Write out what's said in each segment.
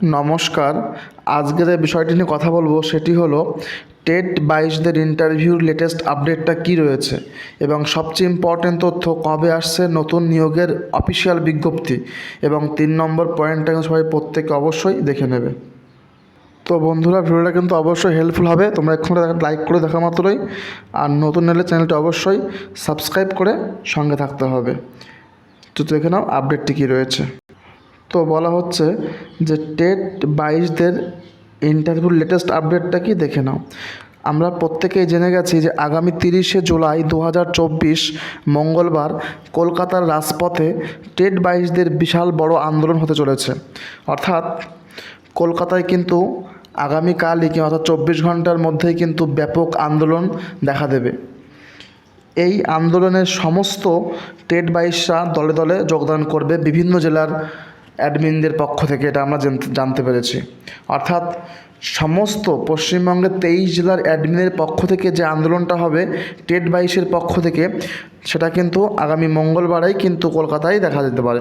নমস্কার। আজকে যে বিষয়টি নিয়ে কথা বলব সেটি হলো টেট বাইশদের ইন্টারভিউর লেটেস্ট আপডেটটা কী রয়েছে এবং সবচেয়ে ইম্পর্টেন্ট তথ্য কবে আসছে নতুন নিয়োগের অফিসিয়াল বিজ্ঞপ্তি এবং তিন নম্বর পয়েন্টটা সবাই প্রত্যেকে অবশ্যই দেখে নেবে। তো বন্ধুরা, ভিডিওটা কিন্তু অবশ্যই হেল্পফুল হবে। তোমরা এক্ষুনি লাইক করে দেখা মাত্রই। আর নতুন এলে চ্যানেলটি অবশ্যই সাবস্ক্রাইব করে সঙ্গে থাকতে হবে। তো দেখে নাও আপডেটটি কী রয়েছে। তো বলা হচ্ছে যে টেট বাইশদের ইন্টারভিউর লেটেস্ট আপডেটটা কি দেখে নাও। আমরা প্রত্যেকেই জেনে গেছি যে আগামী তিরিশে জুলাই দু হাজার চব্বিশ মঙ্গলবার কলকাতার রাজপথে টেট বাইশদের বিশাল বড় আন্দোলন হতে চলেছে। অর্থাৎ কলকাতায় কিন্তু আগামীকালই কি অর্থাৎ চব্বিশ ঘণ্টার মধ্যেই কিন্তু ব্যাপক আন্দোলন দেখা দেবে। এই আন্দোলনের সমস্ত টেট বাইশরা দলে দলে যোগদান করবে বিভিন্ন জেলার অ্যাডমিনদের পক্ষ থেকে এটা আমরা জানতে- পেরেছি। অর্থাৎ সমস্ত পশ্চিমবঙ্গের তেইশ জেলার অ্যাডমিনের পক্ষ থেকে যে আন্দোলনটা হবে, টেট বাইশের পক্ষ থেকে, সেটা কিন্তু আগামী মঙ্গলবারেই কিন্তু কলকাতায় দেখা যেতে পারে।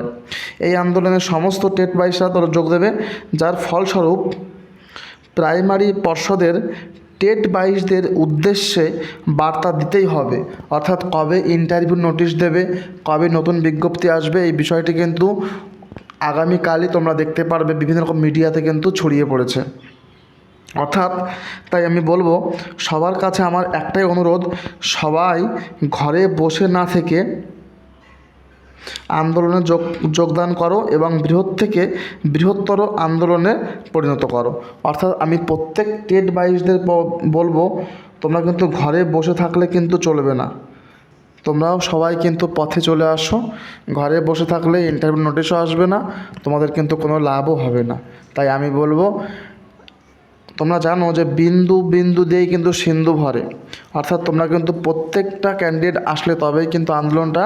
এই আন্দোলনে সমস্ত টেট বাইশরা তারা যোগ দেবে, যার ফলস্বরূপ প্রাইমারি পর্ষদের টেট বাইশদের উদ্দেশ্যে বার্তা দিতেই হবে। অর্থাৎ কবে ইন্টারভিউ নোটিশ দেবে, কবে নতুন বিজ্ঞপ্তি আসবে, এই বিষয়টি কিন্তু আগামীকালই তোমরা দেখতে পারবে বিভিন্ন রকম মিডিয়াতে কিন্তু ছড়িয়ে পড়েছে। অর্থাৎ তাই আমি বলব, সবার কাছে আমার একটাই অনুরোধ, সবাই ঘরে বসে না থেকে আন্দোলনে যোগ, যোগদান করো এবং বৃহৎ থেকে বৃহত্তর আন্দোলনে পরিণত করো। অর্থাৎ আমি প্রত্যেক টেট বাইশদের বলব, তোমরা কিন্তু ঘরে বসে থাকলে কিন্তু চলবে না। তোমরাও সবাই কিন্তু পথে চলে আসো। ঘরে বসে থাকলে ইন্টারভিউ নোটিশও আসবে না, তোমাদের কিন্তু কোনো লাভও হবে না। তাই আমি বলব, তোমরা জানো যে বিন্দু বিন্দু দিয়েই কিন্তু সিন্ধু ভরে। অর্থাৎ তোমরা কিন্তু প্রত্যেকটা ক্যান্ডিডেট আসলে তবেই কিন্তু আন্দোলনটা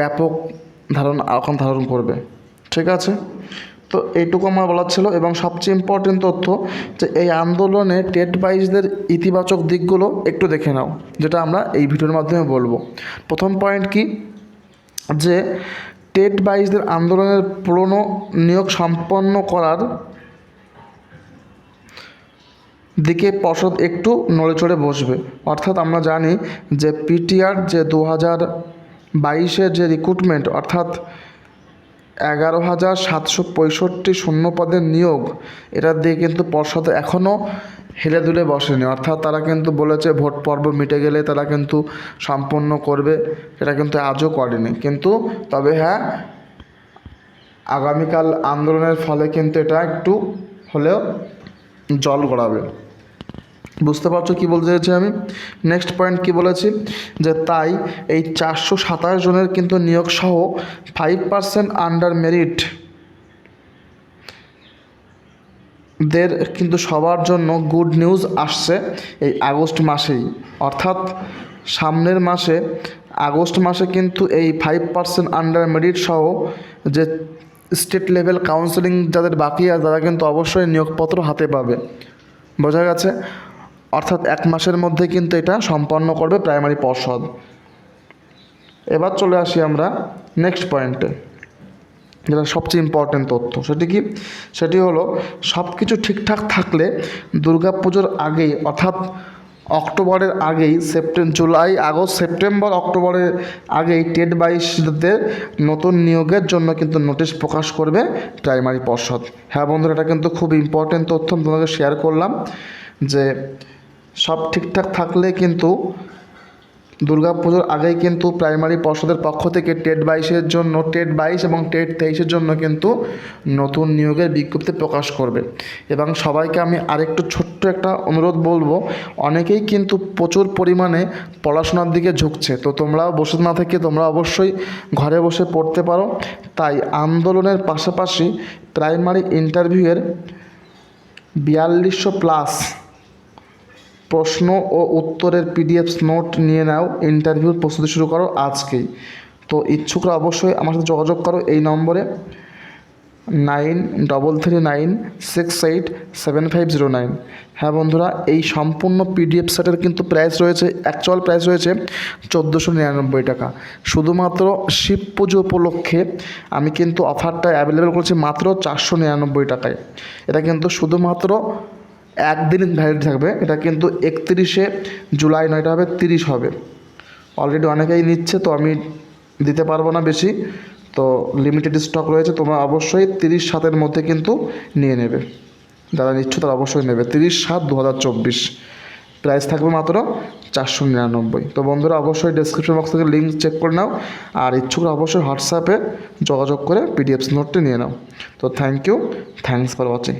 ব্যাপক ধারণ এখন ধারণ করবে। ঠিক আছে? তো এইটুকু আমার বলার ছিল এবং সবচেয়ে ইম্পর্টেন্ট তথ্য যে এই আন্দোলনে টেট বাইশদের ইতিবাচক দিকগুলো একটু দেখে নাও, যেটা আমরা এই ভিডিওর মাধ্যমে বলব। প্রথম পয়েন্ট কি? যে টেট বাইশদের আন্দোলনের পুরনো নিয়োগ সম্পন্ন করার দিকে পর্ষদ একটু নড়েচড়ে বসবে। অর্থাৎ আমরা জানি যে পিটিআর যে দু হাজার বাইশের যে রিক্রুটমেন্ট অর্থাৎ এগারো হাজার সাতশো পঁয়ষট্টি শূন্য পদের নিয়োগ। এটা দিয়ে কিন্তু পর্ষদ এখনও হেলে দুলে বসেনি। অর্থাৎ তারা কিন্তু বলেছে ভোট পর্ব মিটে গেলে তারা কিন্তু সম্পন্ন করবে। এটা কিন্তু আজও করেনি। কিন্তু তবে হ্যাঁ আগামীকাল আন্দোলনের ফলে কিন্তু এটা একটু হলেও জল গড়াবে। বুঝতে পারছ কী বলতে চাইছি আমি? নেক্সট পয়েন্ট কি বলেছি? যে তাই এই চারশো সাতাশ জনের কিন্তু নিয়োগ সহ ফাইভ পার্সেন্ট আন্ডার মেরিট দের কিন্তু সবার জন্য গুড নিউজ আসছে এই আগস্ট মাসেই। অর্থাৎ সামনের মাসে, আগস্ট মাসে কিন্তু এই ফাইভ পার্সেন্ট আন্ডার মেরিট সহ যে স্টেট লেভেল কাউন্সেলিং যাদের বাকি আছে, তারা কিন্তু অবশ্যই নিয়োগপত্র হাতে পাবে। বোঝা গেছে? অর্থাৎ এক মাসের মধ্যে কিন্তু এটা সম্পন্ন করবে প্রাইমারি পর্ষদ। এবার চলে আসি আমরা নেক্সট পয়েন্টে যেটা সবচেয়ে ইম্পর্টেন্ট তথ্য, সেটি কি? সেটি হলো সব কিছু ঠিকঠাক থাকলে দুর্গাপুজোর আগেই, অর্থাৎ অক্টোবরের আগেই সেপ্টেম্বর জুলাই, আগস্ট সেপ্টেম্বর অক্টোবরের আগেই টেট বাইশদের নতুন নিয়োগের জন্য কিন্তু নোটিশ প্রকাশ করবে প্রাইমারি পর্ষদ। হ্যাঁ বন্ধুরা, এটা কিন্তু খুব ইম্পর্টেন্ট তথ্য আমি তোমাদের শেয়ার করলাম যে সব ঠিকঠাক থাকলে কিন্তু দুর্গাপুজোর আগেই কিন্তু প্রাইমারি পর্ষদের পক্ষ থেকে টেট বাইশের জন্য, টেট বাইশ এবং টেট তেইশের জন্য কিন্তু নতুন নিয়োগের বিজ্ঞপ্তি প্রকাশ করবে। এবং সবাইকে আমি আরেকটু ছোট্ট একটা অনুরোধ বলব, অনেকেই কিন্তু প্রচুর পরিমাণে পড়াশোনার দিকে ঝুঁকছে। তো তোমরাও বসে না থেকে তোমরা অবশ্যই ঘরে বসে পড়তে পারো। তাই আন্দোলনের পাশাপাশি প্রাইমারি ইন্টারভিউয়ের বিয়াল্লিশশো প্লাস প্রশ্ন ও উত্তরের পিডিএফ নোট নিয়ে নাও ইন্টারভিউর প্রস্তুতি শুরু করো আজকেই। তো ইচ্ছুকরা অবশ্যই আমার সাথে যোগাযোগ করো এই নম্বরে, nine double three nine six eight seven five zero nine. হ্যাঁ বন্ধুরা, এই সম্পূর্ণ পিডিএফ সেটের কিন্তু প্রাইস রয়েছে অ্যাকচুয়াল প্রাইস রয়েছে চোদ্দোশো নিরানব্বই টাকা। শুধুমাত্র শিব পুজো উপলক্ষে আমি কিন্তু অফারটা অ্যাভেলেবেল করছি মাত্র চারশো নিরানব্বই টাকায়। এটা কিন্তু শুধুমাত্র একদিন ভ্যালিড থাকবে, এটা কিন্তু একত্রিশে জুলাই নয় এটা হবে, তিরিশ হবে। অলরেডি অনেকেই নিচ্ছে, তো আমি দিতে পারব না বেশি। তো লিমিটেড স্টক রয়েছে, তোমরা অবশ্যই তিরিশ সাতের মধ্যে কিন্তু নিয়ে নেবে। যারা নিচ্ছ তারা অবশ্যই নেবে। তিরিশ সাত দু হাজার চব্বিশ। প্রাইস থাকবে মাত্র চারশো নিরানব্বই। তো বন্ধুরা, অবশ্যই ডেসক্রিপশন বক্স থেকে লিঙ্ক চেক করে নাও। আর ইচ্ছুকরা অবশ্যই হোয়াটসঅ্যাপে যোগাযোগ করে পিডিএফ নোটটি নিয়ে নাও। তো thank you thanks for watching